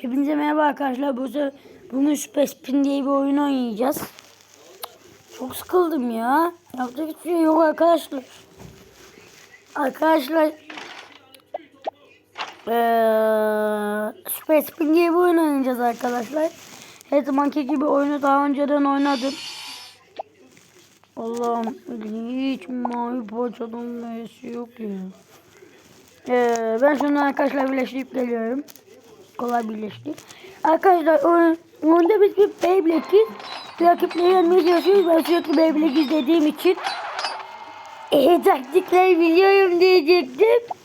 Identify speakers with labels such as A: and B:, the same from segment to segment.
A: Hepinize merhaba arkadaşlar. Bu bugün Super Spin diye bir oyun oynayacağız. Çok sıkıldım ya. Yapacak hiçbir şey yok arkadaşlar. Arkadaşlar eee Super Spin diye bir oyun oynayacağız arkadaşlar. Her zamanki gibi oyunu daha önceden oynadım. Allah'ım hiç mavi poğaçadan meyvesi yok ya. Ee, ben şunu arkadaşlar birleştirip geliyorum. Kolay birleşti. Arkadaşlar oyunda biz bir Beyblade'iz. Rakipleri yenmeye çalışıyoruz. Ben sürekli Beyblade izlediğim için e, taktikleri biliyorum diyecektim.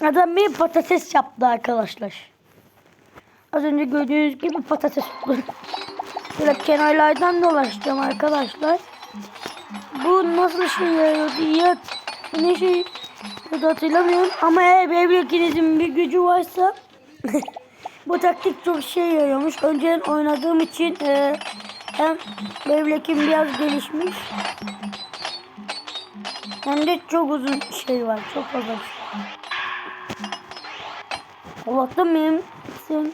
A: Adam bir patates yaptı arkadaşlar. Az önce gördüğünüz gibi patates yaptı. Böyle kenarlardan dolaşacağım arkadaşlar. Bu nasıl işe yarıyordu ya? Ne şey hatırlamıyorum ama eğer Beyblade'inizin bir gücü varsa bu taktik çok şey yarıyormuş. Önceden oynadığım için e, hem Beyblade'im biraz gelişmiş hem de çok uzun şey var. Çok fazla şey. Allah'tan benim sen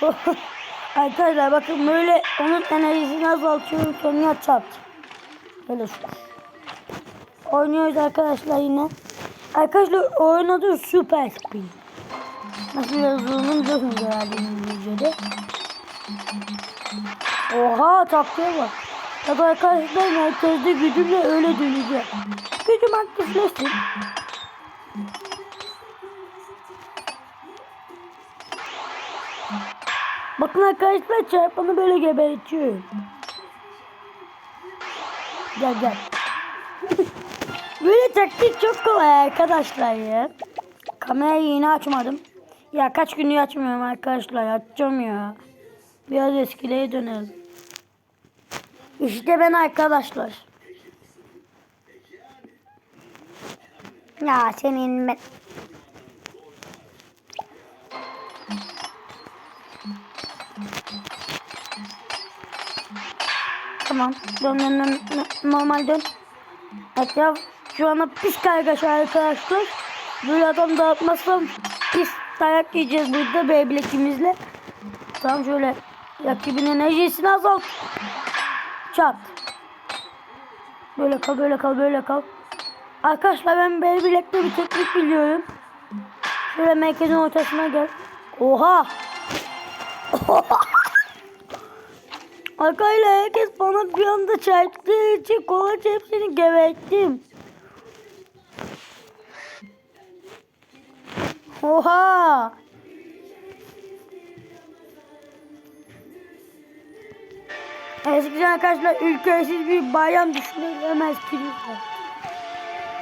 A: Arkadaşlar bakın böyle onun enerjisini azaltıyorum sonra çat. Böyle şu. Oynuyoruz arkadaşlar yine. Arkadaşlar oyun adı Super Spin. Nasıl yazıldığını biliyorsunuz herhalde İngilizce'de. Oha taktiğe bak. Ya da arkadaşlar merkezde gücümle öyle döneceğim. Gücüm aktifleşsin. Bakın arkadaşlar çarpanı böyle gebertiyorum. Gel gel. böyle taktik çok kolay arkadaşlar ya. Kamerayı yeni açmadım. Ya kaç gündür açmıyorum arkadaşlar. Açacağım ya. Biraz eskilere dönelim. İşte ben arkadaşlar. Ya senin ben... Tamam. Dön dön dön. Normal dön. Etraf şu anda pis kargaşa arkadaşlar. Adam dağıtmazsam pis dayak yiyeceğiz burada Beyblade'imizle. Tamam şöyle rakibin enerjisini azalt. Çat. Böyle kal böyle kal böyle kal. Arkadaşlar ben Beyblade'de bir teknik biliyorum. Şöyle merkezin ortasına gel. Oha. Arkayla herkes bana bir anda çarptığı için kolaç hepsini geberttim. Oha! Eskiden arkadaşlar ülkesiz bir bayram düşünülemez ki.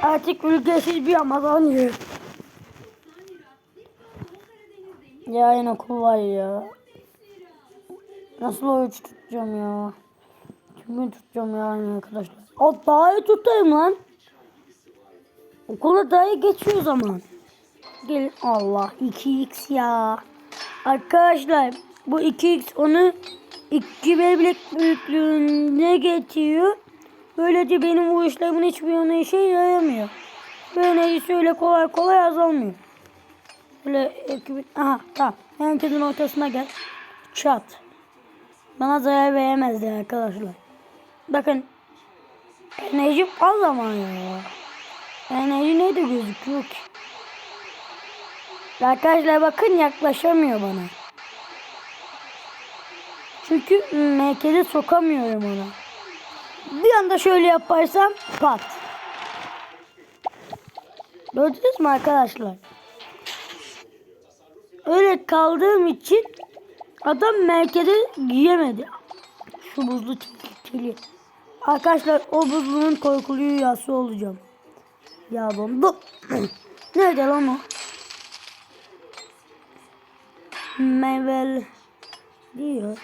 A: Artık ülkesiz bir Ramazan yiyor. Ya yine okul var ya. Nasıl oruç tutacağım ya? Kimi tutacağım yani arkadaşlar? O daha tutayım lan. Okula daha geçiyor zaman. Gel Allah 2x ya. Arkadaşlar bu 2x onu 2 bebek büyüklüğüne getiriyor. Böylece benim bu işlemin hiçbir ona işe yaramıyor. Böyle öyle kolay kolay azalmıyor. Böyle ekibin... Aha tamam. Herkesin ortasına gel. Çat. Bana zarar veremezdi arkadaşlar. Bakın. Enerjim az ama ya. Enerji ne de gözüküyor ki. Arkadaşlar bakın yaklaşamıyor bana. Çünkü merkeze sokamıyorum ona. Bir anda şöyle yaparsam pat. Gördünüz mü arkadaşlar? Öyle kaldığım için adam merkeze giyemedi. Şu buzlu tehlikeli. Arkadaşlar o buzlunun korkulu rüyası olacağım. Ya bomba. Nerede lan o? Meyvel diyor.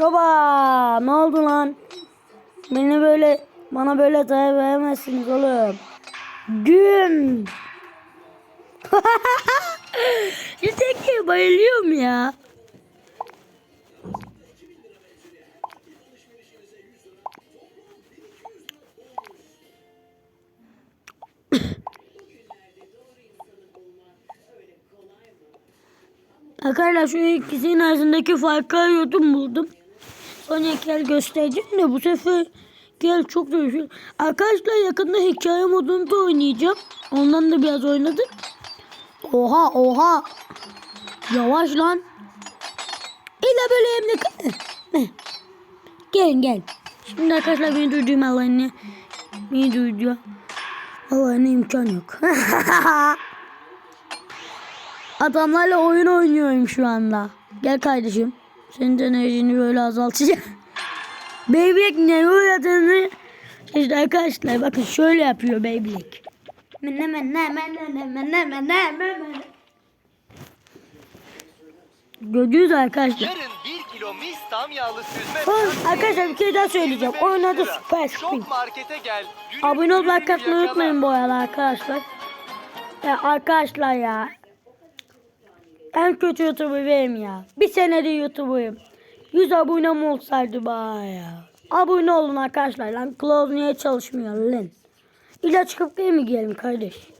A: Baba ne oldu lan? Beni böyle bana böyle zarar veremezsiniz oğlum. Şu tekneye bayılıyorum ya. Arkadaşlar şu ikisinin arasındaki farkı arıyordum buldum. Sonra gel göstereceğim de bu sefer gel çok değişik. Arkadaşlar yakında hikaye modunu da oynayacağım. Ondan da biraz oynadık. Oha oha. Yavaş lan. İlla böyle. Eh. Gelin gel. Şimdi arkadaşlar beni duyduğum Allah'ını beni duyuyor. Allah'ına imkan yok. Adamlarla oyun oynuyorum şu anda. Gel kardeşim. Senin enerjini böyle azaltacağım. Beyblek ne oynadığını işte arkadaşlar bakın şöyle yapıyor Beyblek. Mene mene mene mene mene mene. Gördünüz arkadaşlar.
B: Yarın 1 kilo mis tam yağlı süzme. Beyaz
A: arkadaşlar bir kere daha söyleyeceğim.
B: 25
A: Oyun adı. Super Spin. Abone ol like atmayı unutmayın bu arada arkadaşlar. Ya arkadaşlar ya. En kötü YouTuber benim ya. Bir senedir YouTuber'ım. 100 abonem olsaydı bana ya. Abone olun arkadaşlar lan. Close niye çalışmıyor lan? İlla çıkıp değil mi giyelim kardeş?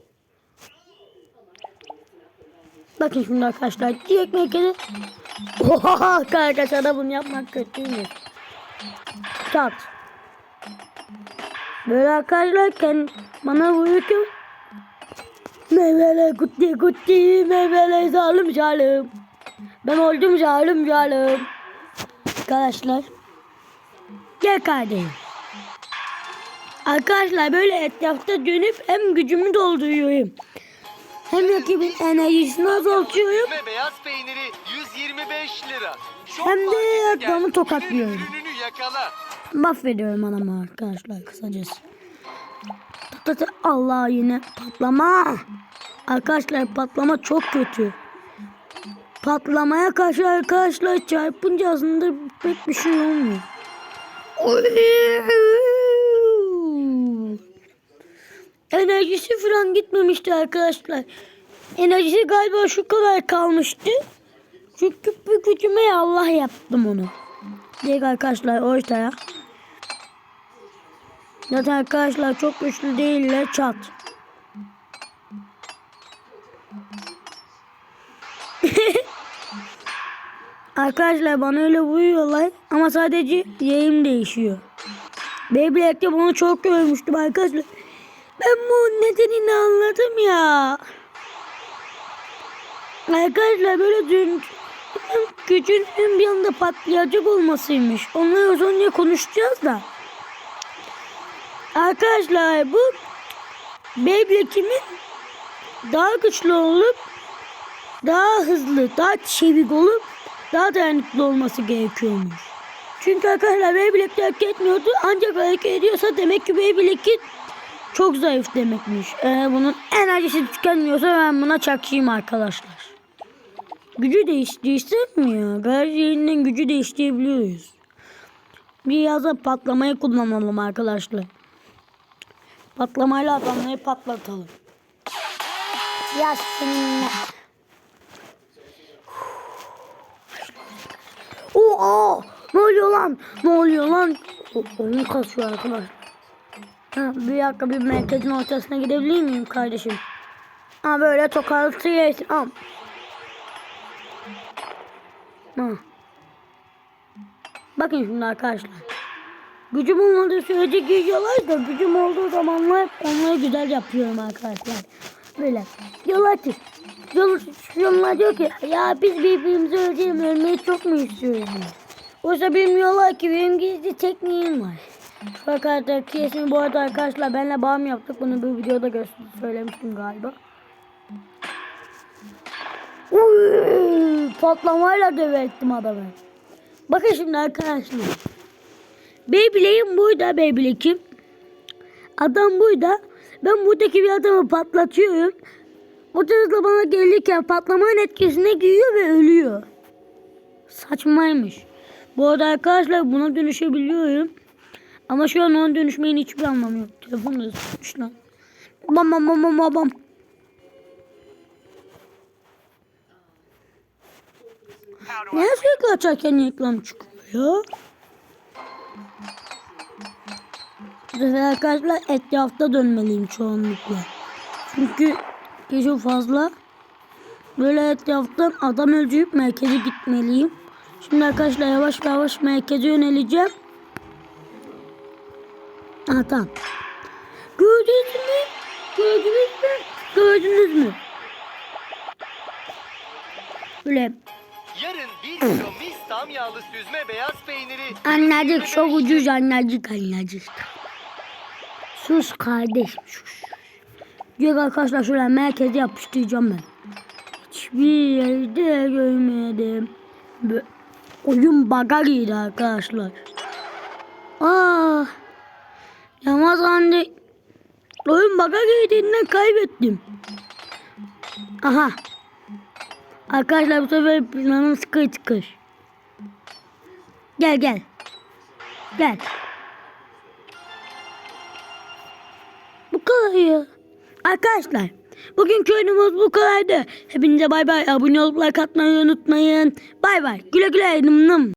A: Bakın şimdi arkadaşlar. Bir ekmek yedi. Oha arkadaşlar da bunu yapmak kötüymüş. Çat. Böyle arkadaşlar bana vururken Meyvele kutti kutti meyvele zalim zalim Ben oldum zalim zalim Arkadaşlar Gel kardeşim Arkadaşlar böyle etrafta dönüp hem gücümü dolduruyorum Hem rakibin enerjisini azaltıyorum
B: Süzme beyaz peyniri 125 lira. Shop
A: Hem de adamı tokatlıyorum. Mahvediyorum adamı arkadaşlar kısacası. Tı tı tı, Allah yine patlama. Arkadaşlar patlama çok kötü. Patlamaya karşı arkadaşlar çarpınca aslında pek bir şey olmuyor. Enerjisi falan gitmemişti arkadaşlar. Enerjisi galiba şu kadar kalmıştı. Çünkü bir gücüme Allah yaptım onu. Direkt arkadaşlar ortaya. Zaten arkadaşlar çok güçlü değiller çat. arkadaşlar bana öyle vuruyorlar ama sadece yerim değişiyor. Beyblade'de bunu çok görmüştüm arkadaşlar. Ben bu nedenini anladım ya. Arkadaşlar böyle dün gücün bir anda patlayacak olmasıymış. Onları az önce konuşacağız da. Arkadaşlar bu Beyblade'imin daha güçlü olup daha hızlı, daha çevik olup daha dayanıklı olması gerekiyormuş. Çünkü arkadaşlar Beyblade hareket etmiyordu ancak hareket ediyorsa demek ki Beyblade'in çok zayıf demekmiş. Eğer bunun enerjisi tükenmiyorsa ben buna çakayım arkadaşlar. Gücü değiş değiştirmiyor. Garajının gücü değiştirebiliyoruz. Biraz da patlamayı kullanalım arkadaşlar. Patlamayla adamları patlatalım. Ya seninle. Oo, ne oluyor lan? Ne oluyor lan? O, oyun kasıyor arkadaşlar. Ha, bir dakika bir merkezin ortasına gidebilir miyim kardeşim? Ha böyle tokatı yesin. Ha. Ha. Bakın şimdi arkadaşlar. Gücüm olmadığı sürece giriyorlar da gücüm olduğu zamanlar onları güzel yapıyorum arkadaşlar. Böyle. Diyorlar ki Yol, onlar diyor ki ya biz birbirimizi öldürelim ölmeyi çok mu istiyoruz. Oysa bilmiyorlar ki benim gizli tekniğim var. Fakat kesin bu arada arkadaşlar benle bağım yaptık. Bunu bu videoda söylemiştim galiba. Uy, patlamayla dövettim adamı. Bakın şimdi arkadaşlar. Beyblade'im burada Beyblade'im. Adam burada. Ben buradaki bir adamı patlatıyorum. O da bana gelirken patlamanın etkisine giriyor ve ölüyor. Saçmaymış. Bu arada arkadaşlar buna dönüşebiliyorum. Ama şu an ona dönüşmeyin hiçbir anlamı yok. Telefon da tutmuş lan. Bam bam bam bam bam. Niye sürekli açarken reklam çıkıyor? Sefer arkadaşlar etrafta dönmeliyim çoğunlukla. Çünkü gece fazla Böyle etraftan adam öldürüp merkeze gitmeliyim. Şimdi arkadaşlar yavaş yavaş merkeze yöneleceğim. Aha. Gördünüz mü? Gördünüz mü? Gördünüz mü? Böyle
B: Yarın 1 kilo mis tam yağlı süzme beyaz peyniri
A: anladık
B: 125
A: çok ucuz anladık anladık. Sus kardeşim sus. Yok arkadaşlar şöyle merkeze yapıştıracağım ben. Hiçbir yerde görmedim. Bö- Oyun baga girdi arkadaşlar. Aa, Yamaz anne. Oyun baga girdiğinden kaybettim. Aha. Arkadaşlar bu sefer planım sıkır çıkır. Gel gel. Gel. Bu kadar ya. Arkadaşlar bugünkü oyunumuz bu kadardı. Hepinize bay bay. Abone olup like atmayı unutmayın. Bay bay. Güle güle. Nım nım.